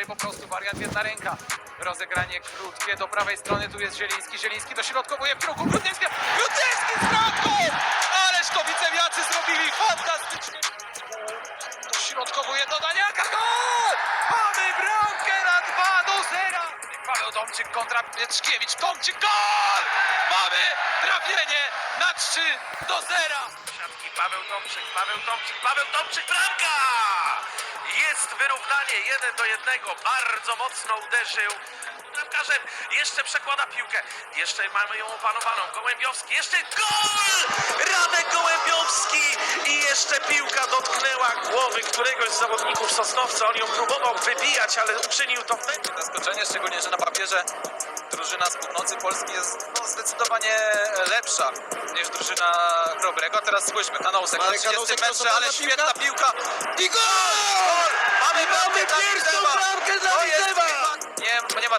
bliżej, po prostu wariant jedna ręka. Rozegranie krótkie do prawej strony, tu jest Zieliński, Zieliński dośrodkowuje w kierunku Grudniewskiego. Grudniewski z bramką! Ależ to wicewiacy zrobili fantastycznie. Dośrodkowuje do Daniaka, gol! Mamy bramkę na 2 do 0. Paweł Tomczyk kontra Pietrzkiewicz, Tomczyk, gol! Mamy trafienie na 3 do 0. Siatki Paweł Tomczyk, Paweł Tomczyk, Paweł Tomczyk, bramka! Jest wyrównanie, jeden do jednego, bardzo mocno uderzył. Bramkarzem jeszcze przekłada piłkę, jeszcze mamy ją opanowaną, Gołębiowski, jeszcze gol! Radek Gołębiowski i jeszcze piłka dotknęła głowy któregoś z zawodników Sosnowca, on ją próbował wybijać, ale uczynił to w Zaskoczenie, szczególnie, że na papierze drużyna z północy Polski jest no, zdecydowanie lepsza niż drużyna Chrobrego. Teraz spójrzmy, Kanousek na Marek 30 Kanousek, metrze, prosto ale na świetna piłka i gol!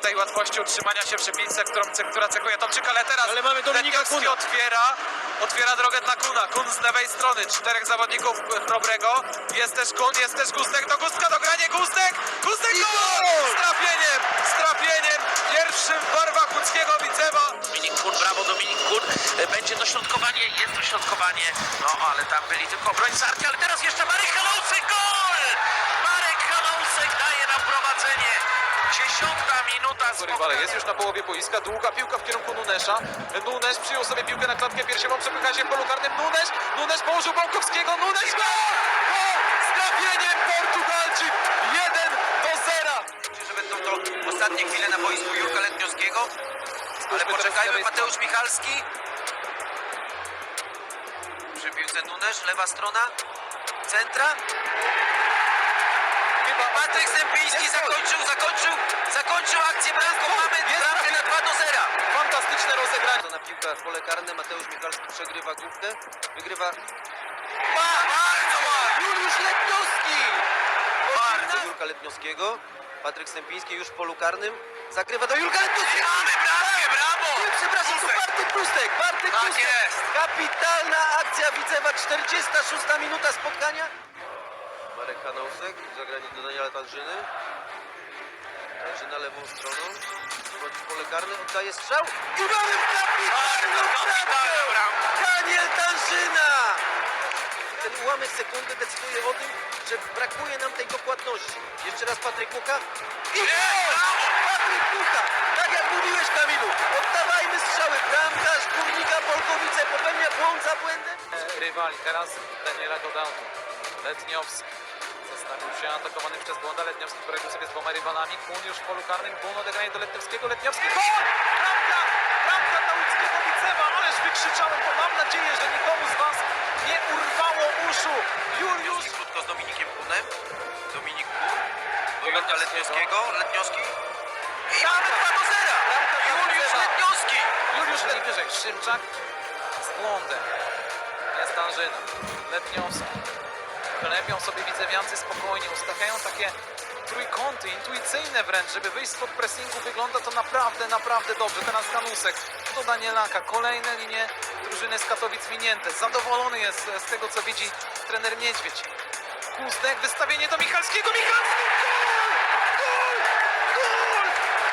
Tej łatwości utrzymania się przy piłce, którą, która cechuje Tomczyk, ale teraz Ale mamy Dominika Kuna. otwiera, otwiera drogę dla Kuna. Kun z lewej strony, czterech zawodników Chrobrego. Jest też Kun, jest też Gustek, do Gustka dogranie, Gustek! Gustek I gol! Z trafieniem, z trafieniem, pierwszym w barwach łódzkiego Widzewa. Dominik Kun, brawo Dominik Kun. E, Będzie dośrodkowanie, jest dośrodkowanie. No ale tam byli tylko obrońcarki, ale teraz jeszcze Marek Hanousek, Rywale jest już na połowie boiska, długa piłka w kierunku Nunesza. Nunes przyjął sobie piłkę na klatkę piersiową, przepycha się w polu karnym. Nunes, Nunes położył Bałkowskiego, Nunes! Z trafieniem Portugalczyk, 1 do 0. że będą to ostatnie chwile na boisku Jurka Letniowskiego. Ale teraz poczekajmy, Mateusz Michalski. Przy piłce Nunes, lewa strona. Centra. Chyba Patryk gol. zakończył, zakończył, zakończył akcję bramką. Mamy bramkę na 2 do 0. Fantastyczne rozegranie. Na piłkę w pole karne Mateusz Michalski przegrywa główkę, wygrywa Bardzo ładnie. Juliusz Letniowski! Bardzo. Jurka Letniowskiego, Patryk Stępiński już w polu karnym, zakrywa do Jurka Letniowskiego! Mamy bramkę, brawo! Nie, przepraszam, to Bartek Pustek, Bartek Tak Pustek! jest. Kapitalna akcja Widzewa, 46 minuta spotkania. Marek Hanausek, zagranie do Daniela Tanżyny. Tanżyna lewą stroną, wchodzi w pole karne, oddaje strzał i mamy. Daniel Tanżyna! Ten ułamek sekundy decyduje o tym, że brakuje nam tej dokładności. Jeszcze raz Patryk Mucha. I gol! Patryk Mucha! Tak jak mówiłeś Kamilu, oddawajmy strzały. Bramkarz Górnika Polkowice popełnia błąd za błędem. E, Rywali, teraz Daniela Godautu. Letniowski. Zostawił się atakowany przez Błąda. Letniowski poradził sobie z dwoma rywalami. Kun już w polu karnym. Kun odegranie do Letniowskiego. Letniowski. Gol! Bramka! Bramka dla łódzkiego Widzewa. Ależ wykrzyczałem to. Mam nadzieję, że nikomu z Was nie urwało uszu. Juliusz Krótko z Dominikiem Kunem. Dominik Kun. Do Jurka Letniowskiego. Letniowski. I mamy 2 do 0. Bramka dla Juliusz. Letniowski. Juliusz najwyżej. Szymczak z Błądem. Jest Anżyna. Letniowski. Klepią sobie widzewiancy spokojnie. Ustawiają takie trójkąty, intuicyjne wręcz, żeby wyjść spod pressingu. Wygląda to naprawdę, naprawdę dobrze. Teraz Kanusek do Danielaka. Kolejne linie drużyny z Katowic minięte. Zadowolony jest z tego, co widzi trener Niedźwiedź. Kuzdek, wystawienie do Michalskiego. Michalski! Gol! Gol! Gol!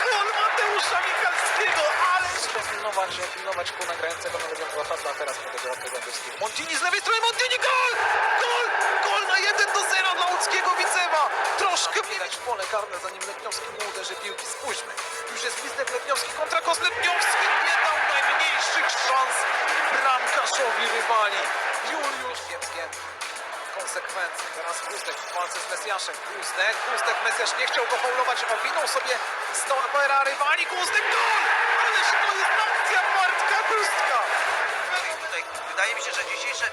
Gol Mateusza Michalskiego! Ale pilnować, pilnować kuna grającego na lewą złapata, a teraz podejdzie od Gołębiowskiego. Montini z lewej strony, Montini, gol! Gol! Gol na 1 do 0 dla łódzkiego Widzewa! Troszkę widać w pole karne, zanim Letniowski nie uderzy piłki. Spójrzmy, już jest blizdek Letniowski, kontra Kos Letniowski nie dał najmniejszych szans bramkarzowi rywali. Juliusz Kiepskie konsekwencje. Teraz Gustek w walce z Mesjaszem. Gustek, Gustek, Mesjasz nie chciał go faulować, owinął sobie stopera rywali. Gustek, gol! Ależ to jest akcja Bartka Gustka! Tutaj wydaje mi się, że dzisiejsze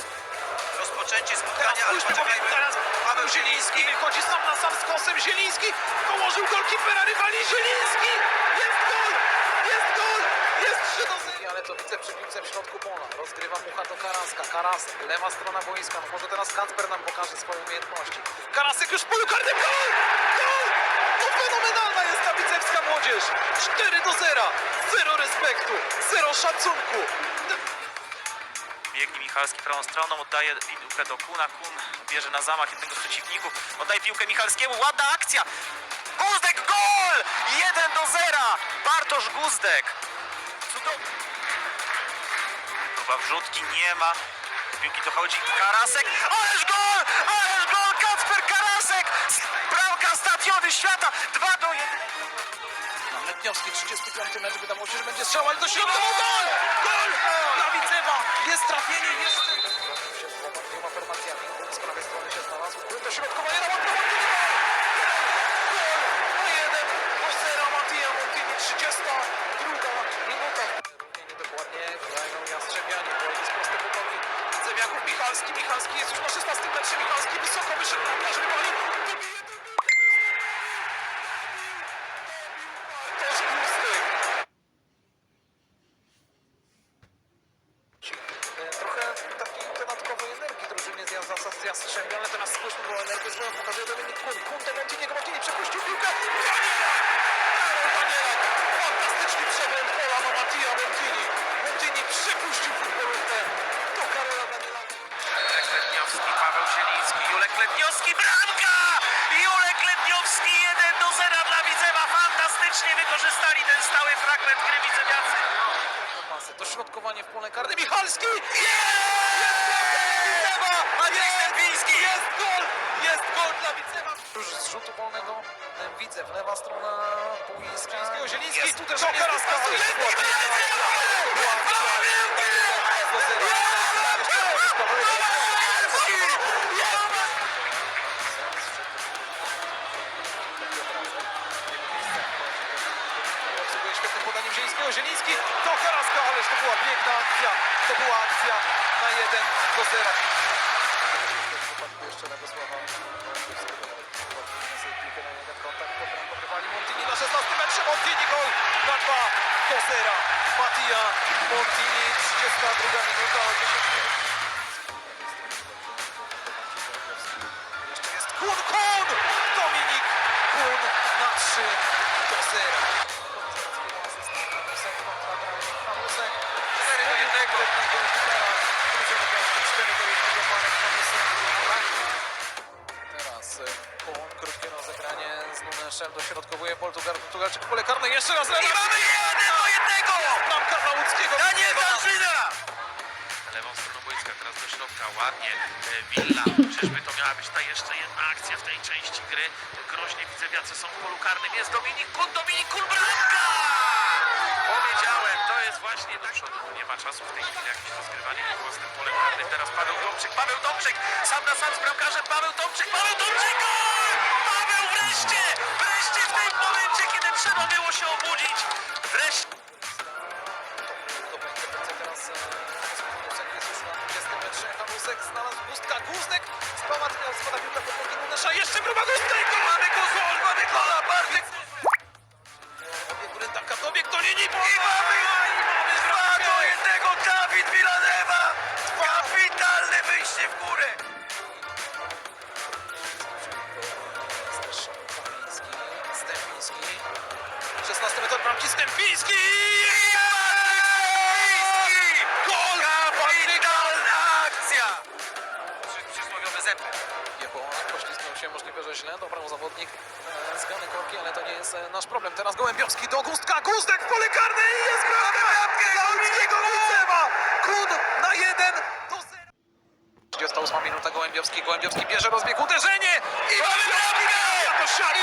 rozpoczęcie Teraz spotkania, ale spójrzmy, poczekajmy. teraz Paweł Zieliński wychodzi sam na sam z kosem. Zieliński położył golkipera rywali. Zieliński! 0! Ale to widzę przy piłce w środku pola. Rozgrywa Mucha do Karaska. Karasek, lewa strona boiska. No może teraz Kacper nam pokaże swoje umiejętności. Karasek już w polu karnym. Gol! Gol! To fenomenalna jest ta wicewska młodzież. 4 do 0. Zero respektu. Zero szacunku. Biegnie Michalski prawą stroną, oddaje piłkę do Kuna. Kun bierze na zamach jednego z przeciwników. Oddaje piłkę Michalskiemu. Ładna akcja. Guzdek, gol! 1 do 0! Bartosz Guzdek. Cudownie. Próba wrzutki, nie ma. Z piłki dochodzi Karasek. Ależ gol! Ależ gol! Kacper Karasek! Bramka stadiony świata! 2 do 1. Letniowski, 35 mecz, wydawało się, że będzie strzał, ale do środka, gol! Gol! Dla Widzewa! Jest trafienie, się z formacjami, prawej strony się znalazł, do środkowania Jest uderzenie z dystansu. świetnym podaniem Zielińskiego. Zieliński do Karaska, ależ to była piękna akcja. To była akcja na 1 do 0. Montini gol na 2 do 0. Mattia Montini, 32 minuta, 10 minut. Dośrodkowuje Portugal, Portugalczyk pole karne, jeszcze raz I mamy 1 do 1! bramka dla łódzkiego. Daniel! Lewą stroną boiska, teraz do środka, ładnie. E, Villa, czyżby to miała być ta jeszcze jedna akcja w tej części gry. Groźnie widzewiacy są w polu karnym. Jest Dominik Kun, Dominik Kun, bramka! Powiedziałem, to jest właśnie do przodu. Nie ma czasu w tej chwili jakieś rozgrywanie w własnym pole karnym. Teraz Paweł Tomczyk, Paweł Tomczyk, sam na sam z bramkarzem, Paweł Tomczyk, Paweł Tomczyk, gol! Trzeba się obudzić. Wreszcie. Teraz e, na 20 metrze. Hamusek znalazł Gustka. Guzek spada, spada piłka pod nogi. Jeszcze próba Gustek! Mamy go gol! Mamy gola! Bartek! Źle. Dobrał zawodnik e, z Gany Korki, ale to nie jest e, nasz problem. Teraz Gołębiowski do Gustka. Gustek w pole karne i jest bramka! Dla Łódzkiego Widzewa! Kun na 1 do 0. 38 minuta Gołębiowski. Gołębiowski bierze rozbieg, uderzenie! I mamy bramkę!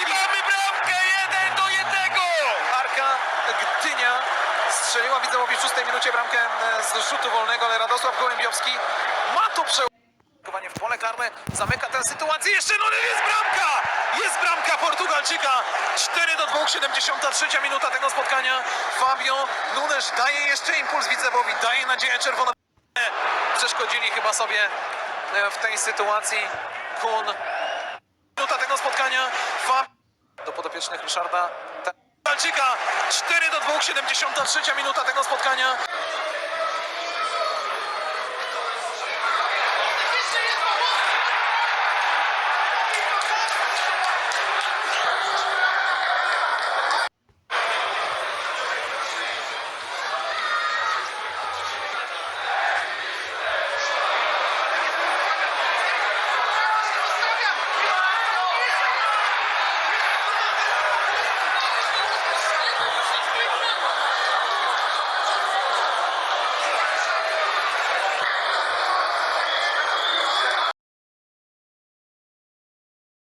I mamy bramkę! 1 do 1! Arka Gdynia strzeliła Widzewowi w 6 minucie bramkę e, z rzutu wolnego, ale Radosław Gołębiowski ma to prze... Atakowanie w pole karne zamyka tę sytuację. Jeszcze no jest bramka! Portugalczyka. 4 do 2, 73 minuta tego spotkania. Fabio Nunes daje jeszcze impuls Widzewowi, daje nadzieję czerwona. Przeszkodzili chyba sobie e, w tej sytuacji. Kun. Minuta tego spotkania. Fab do podopiecznych Ryszarda. Portugalczyka. 4 do 2, 73 minuta tego spotkania.